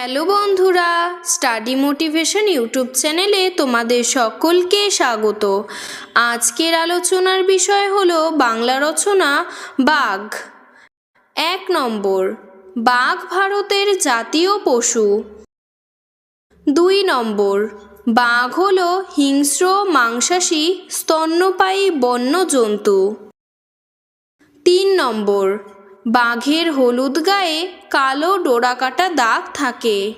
Hello বন্ধুরা, study motivation YouTube চ্যানেলে তোমাদের সকলকে স্বাগত। আজকের আলোচনার বিষয় হলো বাংলা রচনা, বাঘ। এক নম্বর, বাঘ ভারতের জাতীয় পশু। দুই নম্বর, বাঘ হলো হিংস্র, মাংসাশী, স্তন্যপায়ী বন্য জন্তু। তিন নম্বর বাঘের হলুদ গায়ে কালো ডোরাকাটা দাগ থাকে।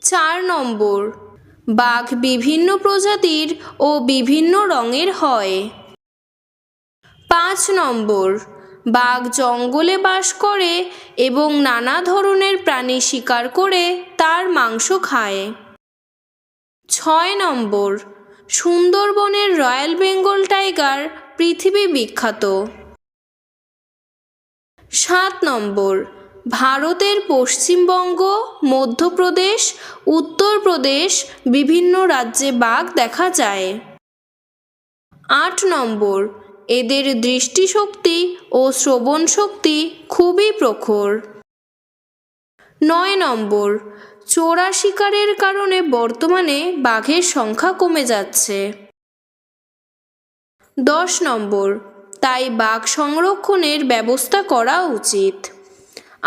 চার নম্বর, বাঘ বিভিন্ন প্রজাতির ও বিভিন্ন রঙের হয়। পাঁচ নম্বর, বাঘ জঙ্গলে বাস করে এবং নানা ধরনের প্রাণী শিকার করে তার মাংস খায়। ছয় নম্বর, সুন্দরবনের রয়্যাল বেঙ্গল টাইগার পৃথিবী বিখ্যাত। সাত নম্বর। ভারতের পশ্চিমবঙ্গ, মধ্যপ্রদেশ, উত্তরপ্রদেশ, বিভিন্ন রাজ্যে বাঘ দেখা যায়। আট নম্বর। এদের দৃষ্টিশক্তি ও শ্রবণ শক্তি খুবই প্রখর। নয় নম্বর। চোরা শিকারের কারণে বর্তমানে বাঘের সংখ্যা কমে যাচ্ছে। দশ নম্বর। তাই বাঘ সংরক্ষণের ব্যবস্থা করা উচিত।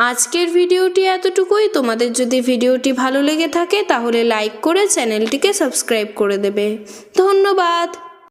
আজকের ভিডিওটি এতটুকুই। তোমাদের যদি ভিডিওটি ভালো লেগে থাকে, তাহলে লাইক করে চ্যানেলটিকে সাবস্ক্রাইব করে দেবে। ধন্যবাদ।